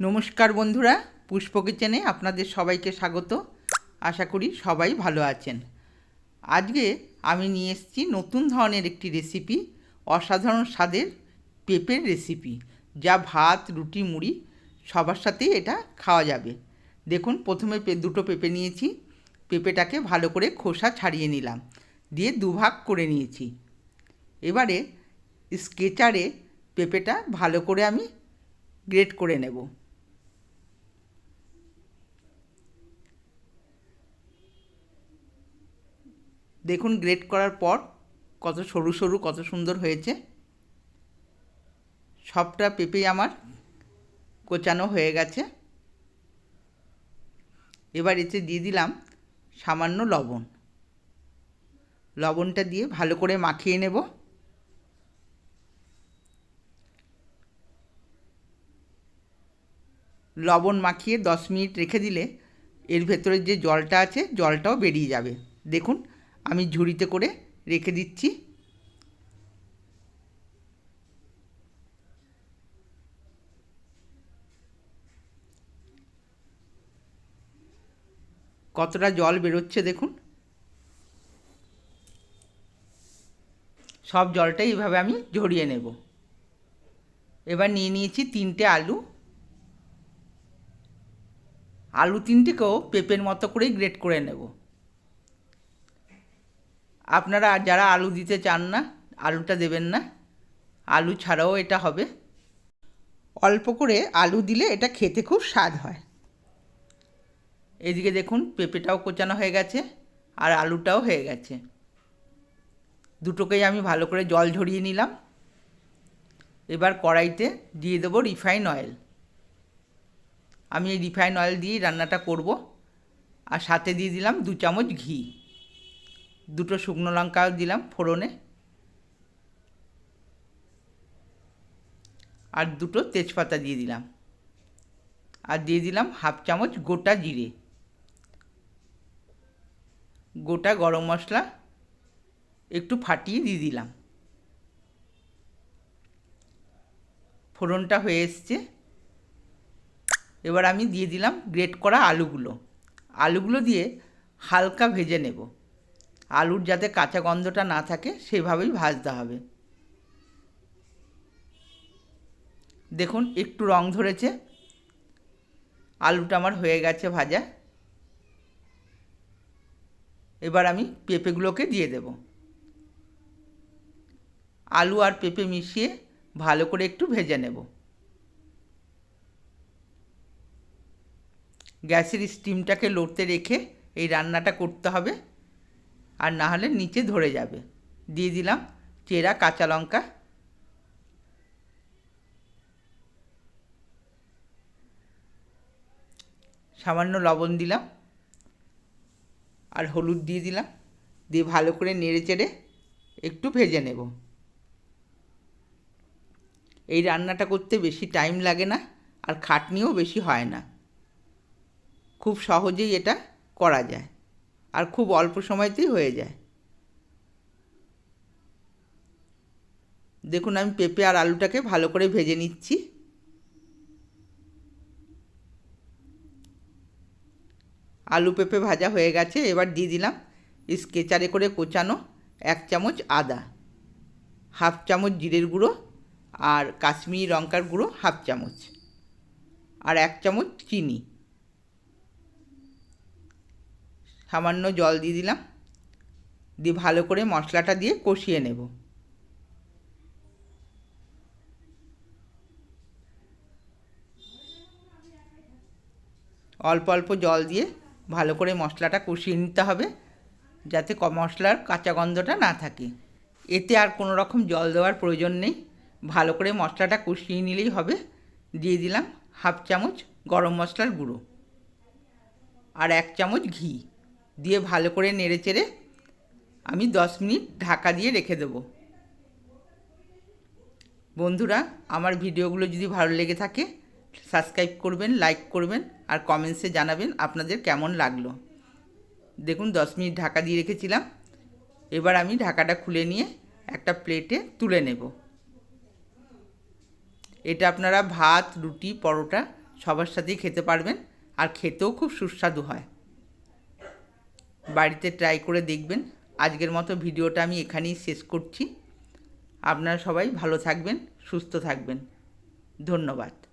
নমস্কার বন্ধুরা, পুষ্প কিচেনে আপনাদের সবাইকে স্বাগত। আশা করি সবাই ভালো আছেন। আজকে আমি নিয়ে এসেছি নতুন ধরনের একটি রেসিপি অসাধারণ স্বাদের পেঁপের রেসিপি যা ভাত, রুটি, মুড়ি, সবার সাথেই এটা খাওয়া যাবে। দেখুন, প্রথমে দুটো পেঁপে নিয়েছি। পেঁপেটাকে ভালো করে খোসা ছাড়িয়ে নিলাম। দিয়ে দুভাগ করে নিয়েছি। এবারে স্কেচারে পেঁপেটা ভালো করে আমি গ্রেট করে নেব। দেখুন গ্রেট করার পর কত সরু সরু, কত সুন্দর হয়েছে। সবটা পেঁপেই আমার কোচানো হয়ে গেছে। এবার এতে দিয়ে দিলাম সামান্য লবণ। লবণটা দিয়ে ভালো করে মাখিয়ে নেব। লবণ মাখিয়ে দশ মিনিট রেখে দিলে এর ভেতরে যে জলটা আছে, জলটাও বেরিয়ে যাবে। দেখুন আমি ঝুড়িতে করে রেখে দিচ্ছি। কতটা জল বেরোচ্ছে দেখুন। সব জলটাই এভাবে আমি ঝরিয়ে নেব। এবার নিয়ে নিয়েছি তিনটে আলু। আলু তিনটেকেও পেঁপের মতো করেই গ্রেট করে নেব। আপনারা যারা আলু দিতে চান না, আলুটা দেবেন না। আলু ছাড়াও এটা হবে। অল্প করে আলু দিলে এটা খেতে খুব স্বাদ হয়। এদিকে দেখুন, পেঁপেটাও কোচানো হয়ে গেছে আর আলুটাও হয়ে গেছে। দুটোকেই আমি ভালো করে জল ঝরিয়ে নিলাম। এবার কড়াইতে দিয়ে দেবো রিফাইন অয়েল। আমি এই রিফাইন অয়েল দিয়েই রান্নাটা করব। আর সাথে দিয়ে দিলাম দু চামচ ঘি। দুটো শুকনো লঙ্কাও দিলাম ফোড়নে। আর দুটো তেজপাতা দিয়ে দিলাম। আর দিয়ে দিলাম হাফ চামচ গোটা জিরে। গোটা গরম মশলা একটু ফাটিয়ে দিয়ে দিলাম। ফোড়নটা হয়ে এসছে। এবার আমি দিয়ে দিলাম গ্রেট করা আলুগুলো। আলুগুলো দিয়ে হালকা ভেজে নেব। আলুর যাতে কাঁচা গন্ধটা না থাকে, সেভাবেই ভাজতে হবে। দেখুন, একটু রং ধরেছে। আলুটা আমার হয়ে গেছে ভাজা। এবার আমি পেঁপেগুলোকে দিয়ে দেব। আলু আর পেঁপে মিশিয়ে ভালো করে একটু ভেজে নেব। গ্যাসের স্টিমটাকে লড়তে রেখে এই রান্নাটা করতে হবে। আর না হলে নিচে ধরে যাবে। দিয়ে দিলাম চেরা কাঁচা লঙ্কা। সামান্য লবণ দিলাম আর হলুদ দিয়ে দিলাম। দিয়ে ভালো করে নেড়ে চেড়ে একটু ভেজে নেব। এই রান্নাটা করতে বেশি টাইম লাগে না আর খাটনিও বেশি হয় না। খুব সহজেই এটা করা যায়। আর খুব অল্প সময়তেই হয়ে যায়। দেখুন, আমি পেঁপে আর আলুটাকে ভালো করে ভেজে নিচ্ছি। আলু পেঁপে ভাজা হয়ে গেছে, এবার দিয়ে দিলাম স্কেচারে করে কোচানো এক চামচ আদা, হাফ চামচ জিরের গুঁড়ো আর কাশ্মীরি লঙ্কার গুঁড়ো হাফ চামচ আর এক চামচ চিনি। সামান্য জল দিয়ে দিলাম। দিয়ে ভালো করে মশলাটা দিয়ে কষিয়ে নেব। অল্প অল্প জল দিয়ে ভালো করে মশলাটা কষিয়ে নিতে হবে, যাতে মশলার কাঁচা গন্ধটা না থাকে। এতে আর কোনো রকম জল দেওয়ার প্রয়োজন নেই। ভালো করে মশলাটা কষিয়ে নিলেই হবে। দিয়ে দিলাম হাফ চামচ গরম মশলার গুঁড়ো। আর এক চামচ ঘি। দিয়ে ভালো করে নেড়ে চেড়ে আমি দশ মিনিট ঢাকা দিয়ে রেখে দেবো। বন্ধুরা, আমার ভিডিওগুলো যদি ভালো লেগে থাকে সাবস্ক্রাইব করবেন লাইক করবেন আর কমেন্টসে জানাবেন আপনাদের কেমন লাগল। দেখুন, দশ মিনিট ঢাকা দিয়ে রেখেছিলাম। এবার আমি ঢাকাটা খুলে নিয়ে একটা প্লেটে তুলে নেব। এটা আপনারা ভাত, রুটি, পরোটা সবার সাথেই খেতে পারবেন আর খেতেও খুব সুস্বাদু হয়। বাড়িতে ট্রাই করে দেখবেন। আজকের মতো ভিডিওটা আমি এখানেই শেষ করছি। আপনারা সবাই ভালো থাকবেন, সুস্থ থাকবেন। ধন্যবাদ।